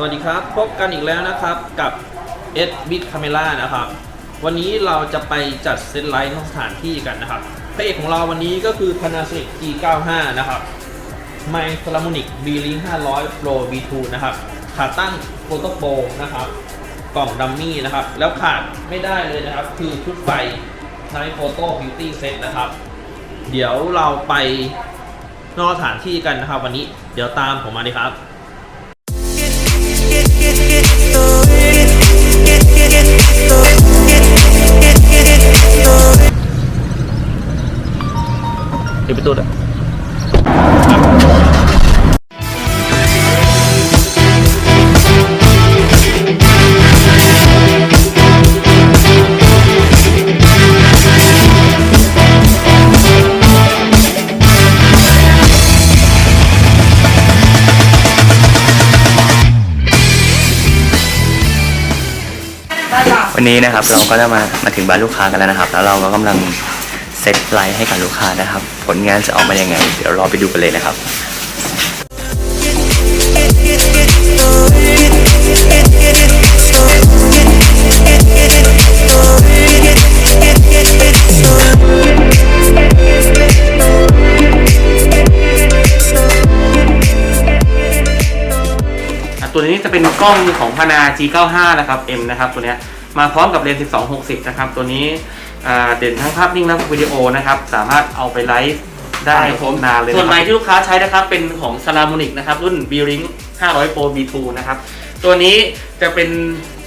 สวัสดีครับ พบกันอีกแล้วนะครับกับ S Big Camera นะครับ วันนี้เราจะไปจัดเซตไลท์นอกสถานที่กันนะครับพระเอกของเราวันนี้ก็คือ Panasonic G95 นะครับไมค์ a m o n i c B-Link 500 Pro V2 นะครับ ขาตั้ง Photo p o นะครับ กล่องดัมมี่นะครับ แล้วขาดไม่ได้เลยนะครับ คือชุดไฟ Night Photo Beauty Set นะครับ เดี๋ยวเราไปนอกสถานที่กันนะครับ วันนี้เดี๋ยวตามผมมาเลยครับ ปิด วันนี้นะครับเราก็จะมามาถึงบ้านลูกค้ากันแล้วนะครับ แล้วเราก็กำลังเซตไลน์ให้กับลูกค้านะครับ ผลงานจะออกมายังไง เดี๋ยวรอไปดูกันเลยนะครับตัวนี้จะเป็นกล้องของพานา G95 นะครับ M นะครับ ตัวเนี้ย มาพร้อมกับเลนส์ 12-60 นะครับ ตัวนี้อ่าเด่นทั้งภาพนิ่งและวิดีโอนะครับ สามารถเอาไปไลฟ์ได้ครับผมนานเลยส่วนไมค์นะครับที่ลูกค้าใช้นะครับ เป็นของ s a l a m o n i c นะครับ รุ่น b l i n k 500 Pro V2 นะครับ ตัวนี้จะเป็น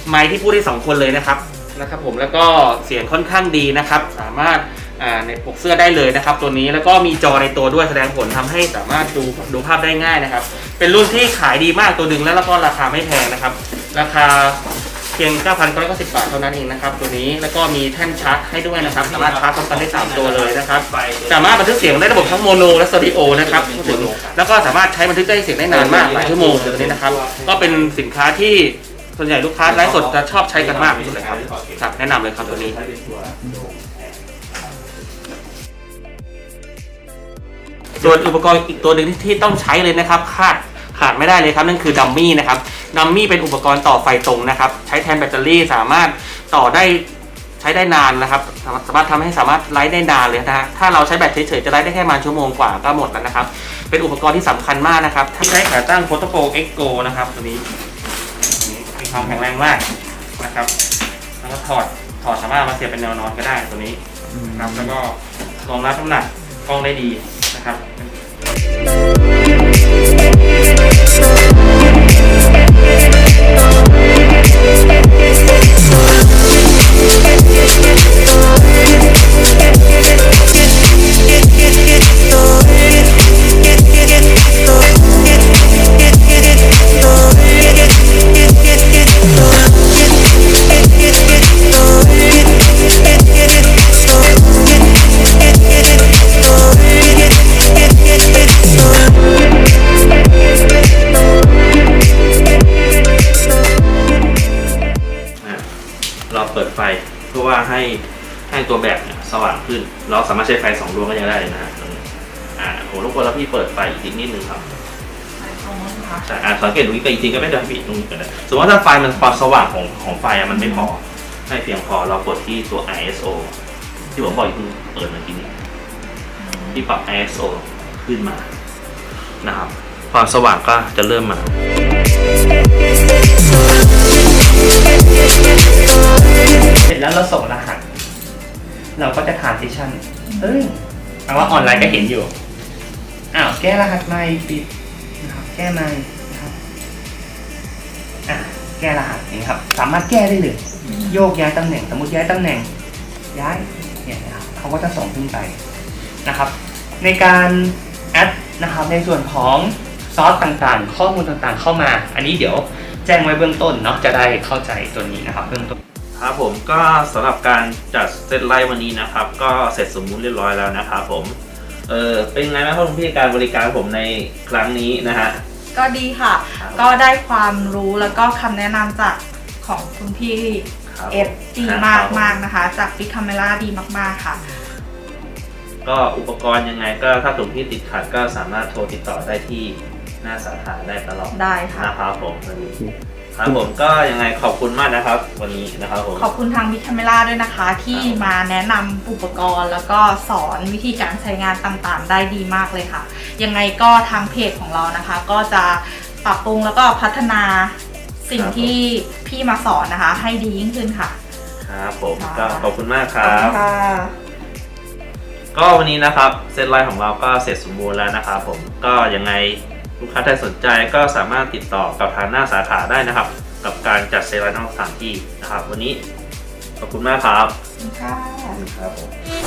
ไมค์ที่พูดได้2คนเลยนะครับนะครับผมแล้วก็เสียงค่อนข้างดีนะครับ สามารถอ่าในปกเสื้อได้เลยนะครับ ตัวนี้แล้วก็มีจอในตัวด้วยแสดงผลทำให้สามารถดูดูภาพได้ง่ายนะครับ เป็นรุ่นที่ขายดีมากตัวหนึ่งแล้วแล้วก็ราคาไม่แพงนะครับ ราคา เพียง 9,990 บาทเท่านั้นเองนะครับตัวนี้แล้วก็มีแท่นชาร์จให้ด้วยนะครับ สามารถชาร์จพร้อมกันได้สามตัวเลยนะครับ สามารถบันทึกเสียงได้ระบบทั้งโมโนและสเตอริโอนะครับพูดถึงแล้วก็สามารถใช้บันทึกได้เสียงได้นานมากหลายชั่วโมงตัวนี้นะครับ ก็เป็นสินค้าที่ส่วนใหญ่ลูกค้าไลฟ์สดจะชอบใช้กันมากที่สุดเลยครับครับแนะนำเลยครับตัวนี้ส่วนอุปกรณ์อีกตัวหนึ่งที่ที่ต้องใช้เลยนะครับขาดขาดไม่ได้เลยครับนั่นคือดัมมี่นะครับ ดัมมี่เป็นอุปกรณ์ต่อไฟตรงนะครับ ใช้แทนแบตเตอรี่สามารถต่อได้ใช้ได้นานนะครับ สามารถสามารถทำให้สามารถไลฟ์ได้นานเลยนะฮะถ้าเราใช้แบตเฉยๆ จะไลฟ์ได้แค่ประมาณชั่วโมงกว่าก็หมดแล้วนะครับ เป็นอุปกรณ์ที่สำคัญมากนะครับที่ใช้ขาตั้ง Photo Pro X Go นะครับตัวนี้ตัวนี้มีความแข็งแรงมากนะครับ แล้วก็ถอดถอดสามารถเอามาเสียบเป็นแนวนอนก็ได้ตัวนี้นะครับแล้วก็รองรับน้ำหนักกล้องได้ดีนะครับ เราเปิดไฟเพื่อว่าให้ให้ตัวแบบเนี่ยสว่างขึ้น เราสามารถใช้ไฟสองดวงก็ยังได้เลยนะฮะตรงนี้อ่าโหรบกวนแล้วพี่เปิดไฟอีกนิดนึงครับใช่อ่าสังเกตตรงนี้ก็อีกทีก็ไม่ได้พี่ตรงนี้ก็ได้สมมติว่าถ้าไฟมันความสว่างของของไฟอะมันไม่พอให้เพียงพอเรากดที่ตัว ISO ที่ผมบอกอีกทีเปิดเมื่อกี้นี้ที่ปรับ ISO ขึ้นมานะครับความสว่างก็จะเริ่มมา เสร็จแล้วเราส่งรหัส เราก็จะทานซิชันเอ้ยแปลว่าออนไลน์ก็เห็นอยู่ อ้าว แก้รหัสใหม่ปิดนะครับ แก้ใหม่นะครับอะแก้รหัสนี้ครับ สามารถแก้ได้เลย โยกย้ายตำแหน่ง สมมติย้ายตำแหน่ง ย้ายเนี่ยนะครับเขาก็จะส่งขึ้นไปนะครับ ในการแอดนะครับในส่วนของซอสต่างๆ ข้อมูลต่างๆ เข้ามา อันนี้เดี๋ยว แจ้งไว้เบื้องต้นเนาะจะได้เข้าใจตัวนี้นะครับเบื้องต้นครับผมก็สำหรับการจัดเซตไลท์วันนี้นะครับ ก็เสร็จสมมุติเรียบร้อยแล้วนะครับผมเออเป็นไงบ้างครับคุณพี่การบริการผมในครั้งนี้นะฮะก็ดีค่ะครับก็ได้ความรู้แล้วก็คำแนะนำจากของคุณพี่ครับเอฟดีมากมากๆนะคะ จากฟิกคาเมล่าดีมาก ๆ ค่ะ ก็อุปกรณ์ยังไงก็ถ้าสมมติติดขัดก็สามารถโทรติดต่อได้ที่ หน้าสาขาได้ตลอดได้ค่ะนะครับผมวันนี้ครับผมก็ยังไงขอบคุณมากนะครับ วันนี้นะครับผมขอบคุณทางวิท a เมล่าด้วยนะคะ ที่มาแนะนำอุปกรณ์ แล้วก็สอนวิธีการใช้งานต่างๆ ได้ดีมากเลยค่ะ ยังไงก็ทางเพจของเรานะคะ ก็จะปรับปรุงแล้วก็พัฒนาสิ่งครับผมที่พี่มาสอนนะคะ ให้ดียิ่งขึ้นค่ะครับผมค่ะก็ขอบคุณมากคขอบรัคุบณค่ะก็วันนี้นะครับเซตไลน์ของเราก็เสร็จสมบูรณ์แล้วนะครับผมก็ยังไง ลูกค้าท่านสนใจก็สามารถติดต่อกับทางหน้าสาขาได้นะครับ กับการจัดเซตไลน์นอกสถานที่นะครับ วันนี้ขอบคุณมากครับขอบคุณค่ะ ขอบคุณครับผม